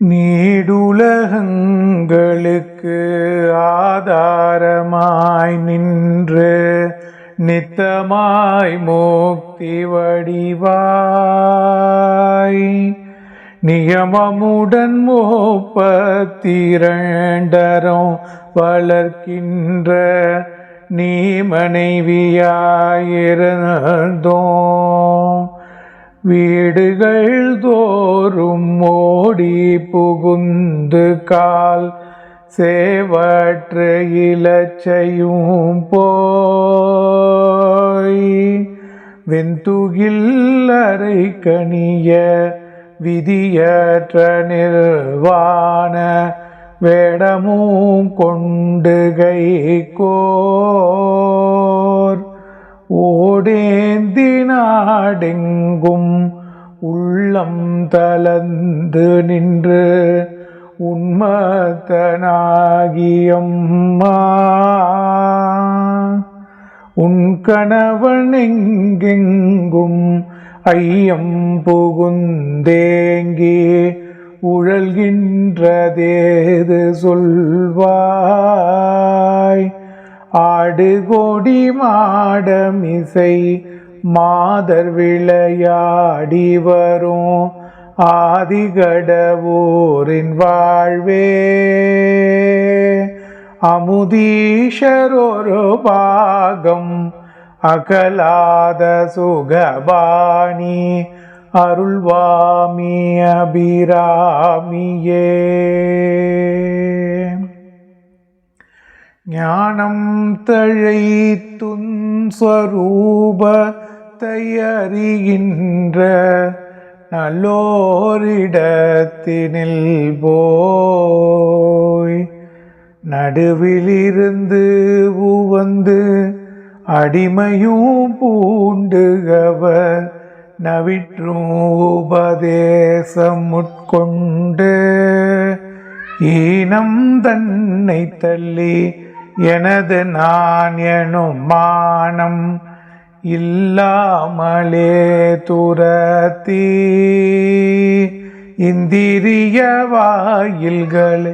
நீடுலகங்களுக்கு ஆதாரமாய் நின்று நித்தமாய் மோக்தி வடிவாய். நியமமுடன் மோப்பத்திரண்டரம் வளர்க்கின்ற நீ மனைவியாயிருந்தோம் வீடுகள் தோ ஓடி புகுந்து கால் சேவற்று இலச்சையும் போய். வெந்துகில்லறை கணிய விதியற்ற நிர்வாண வேடமும் கொண்டு கை கோர். ஓடேந்தி நாடெங்கும் உள்ளம் தளந்து நின்று உன்மத்தனாகியம்மா. உன் கணவன் எங்கெங்கும் ஐயம் புகுந்தேங்கி உழல்கின்றதேது சொல்வாய். ஆடு கொடி மாடமிசை மாதர் விளையாடி வரும் ஆதிகடவோரின் வாழ்வே. அமுதீஷரொரு பாகம் அகலாத சுகபாணி அருள்வாமி அபிராமியே. ஞானம் தழைத்துன் ஸ்வரூப ஸ்வரூபத்தை அறிகின்ற நல்லோரிடத்தினில் போய் நடுவிலிருந்து உவந்து அடிமையும் பூண்டுகவர் நவிற்றும் உபதேசம் உட்கொண்டு ஈனம் தன்னை தள்ளி எனது நான் எனும் மானம் இல்லாமலே துரத்தி இந்திரிய வாயில்களை